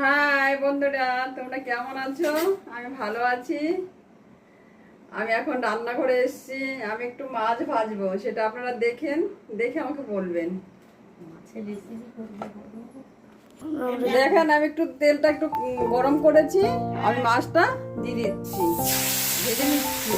High বন্ধুরা তোমরা কেমন আছো? আমি ভালো আছি। আমি এখন রান্না করে এসেছি। আমি একটু মাছ ভাজবো সেটা আপনারা দেখেন দেখে আমাকে বলবেন। দেখেন আমি একটু তেলটা একটু গরম করেছি। আমি মাছটা দিয়ে দিচ্ছি। ভেজে নিচ্ছি।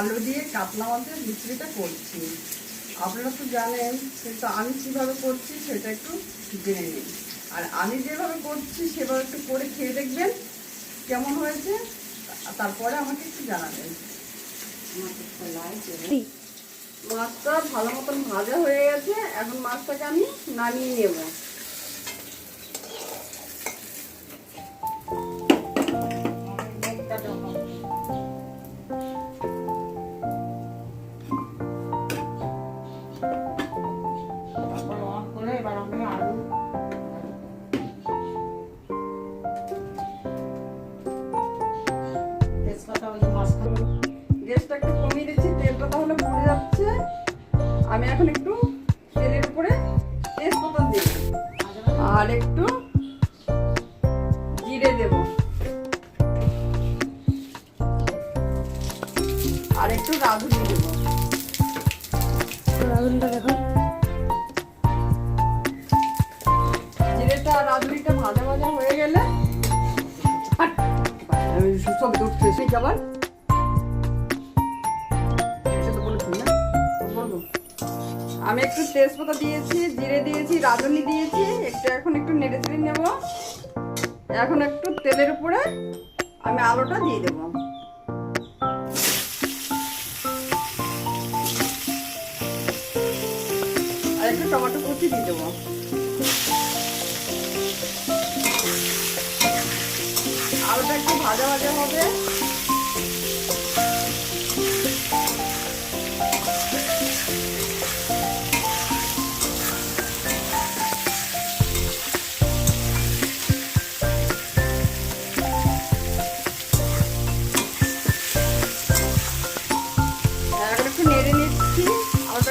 আলু দিয়ে কাতলা মাছের বিক্রিটা করছি। আপনারা তো জানেন কিন্তু আমি কীভাবে করছি সেটা একটু জেনে নিন। আর আমি যেভাবে করছি সেভাবে একটু করে খেয়ে দেখবেন কেমন হয়েছে, তারপরে আমাকে একটু জানাবেন। মাছটা ভালো মতন ভাজা হয়ে গেছে, এখন মাছটাকে আমি নামিয়ে নেব। গ্যাসটা একটু কমিয়ে দিচ্ছি তেলটা তাহলে পুড়ে যাচ্ছে। আমি এখন একটু তেলের উপরে তেজপাতা দিই আর একটু জিরে দেব। আর একটু রাঁধুনি দেব। রাঁধুনটা দেখো। জিরেটা রাঁধুনিটা ভাজা ভাজা হয়ে গেলে সব উঠছে সেই আবার আমি একটু তেজপাতা দিয়েছি, জিরে দিয়েছি, রাঁধুনি দিয়েছি, একটু এখন একটু নেড়ে চেড়ে নেব। এখন একটু তেলের উপরে আমি আলুটা দিয়ে দেবো। আর একটু টমেটো কুচি দিয়ে দেবো। আলুটা একটু ভাজা ভাজা হবে।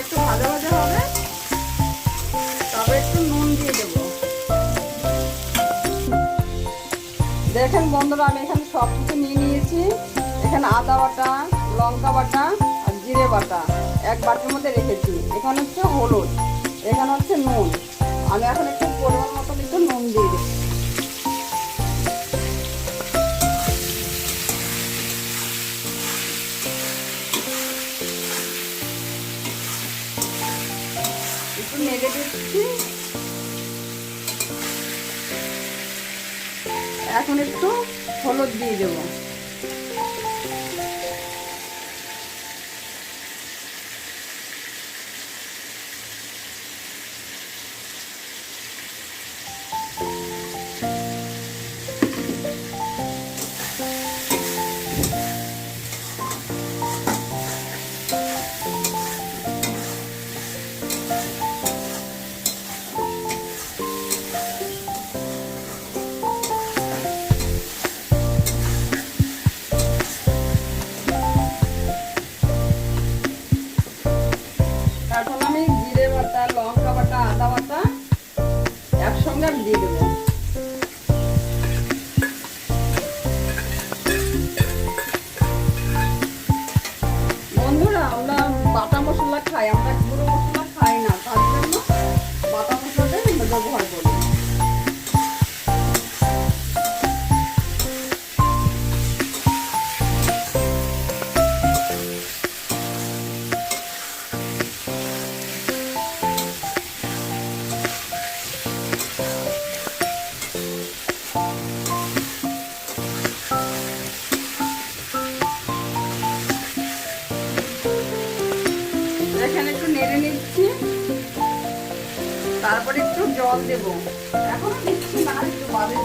একটু ভাজা ভাজা হবে, তবে একটু নুন দিয়ে দেবো। দেখেন বন্ধুরা, আমি এখানে সব কিছু নিয়ে নিয়েছি। এখানে আদা বাটা, লঙ্কা বাটা আর জিরে বাটা এক বাটির মধ্যে রেখেছি। এখানে হচ্ছে হলুদ, এখানে হচ্ছে নুন। আমি এখন একটু পরিমাণ মতো একটু নুন দিয়ে দিই এখন একটু হলুদ দিয়ে দেবো। জল দেবো। এখনও দিচ্ছি না, একটু বাদে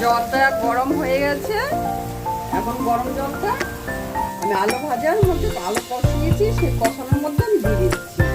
জলটা গরম হয়ে গেছে। এখন গরম জলটা আমি আলু ভাজার মধ্যে আলু কষিয়েছি, সেই কষানোর মধ্যে আমি দিয়ে দিচ্ছি।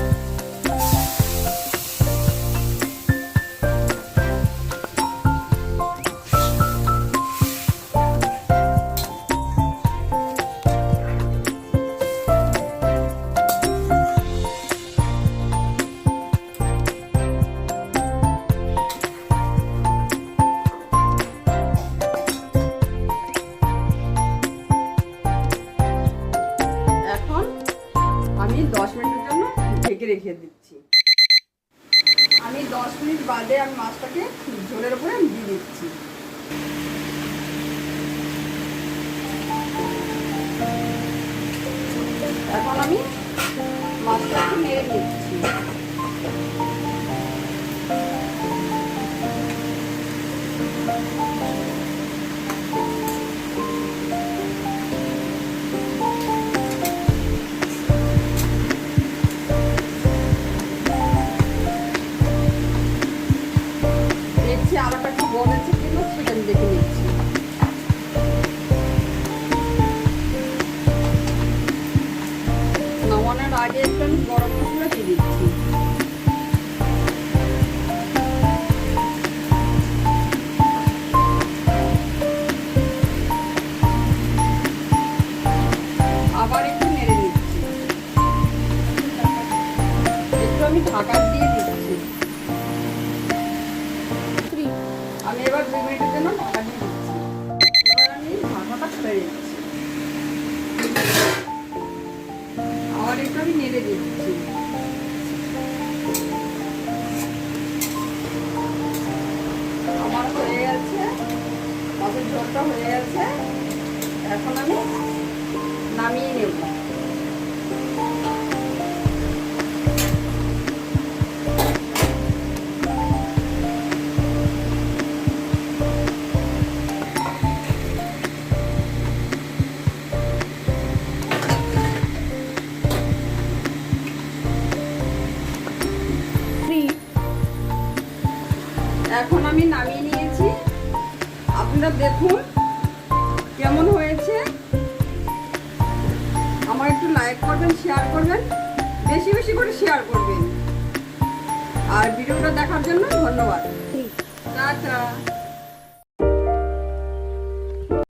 আমি মাছটাকে ঝোলের উপরে দিয়ে দিচ্ছি। এখন আমি মাছটাকে নেড়ে নিচ্ছি। একটু আমি গরম মশলা আমি নেড়ে দিচ্ছি। আমার হয়ে হয়ে গেছে। এখন আমি নামিয়ে নেব। লাইক করবেন শেয়ার করবেন বেশি বেশি করে শেয়ার করবেন। আর ভিডিওটা দেখার জন্য ধন্যবাদ। টাটা।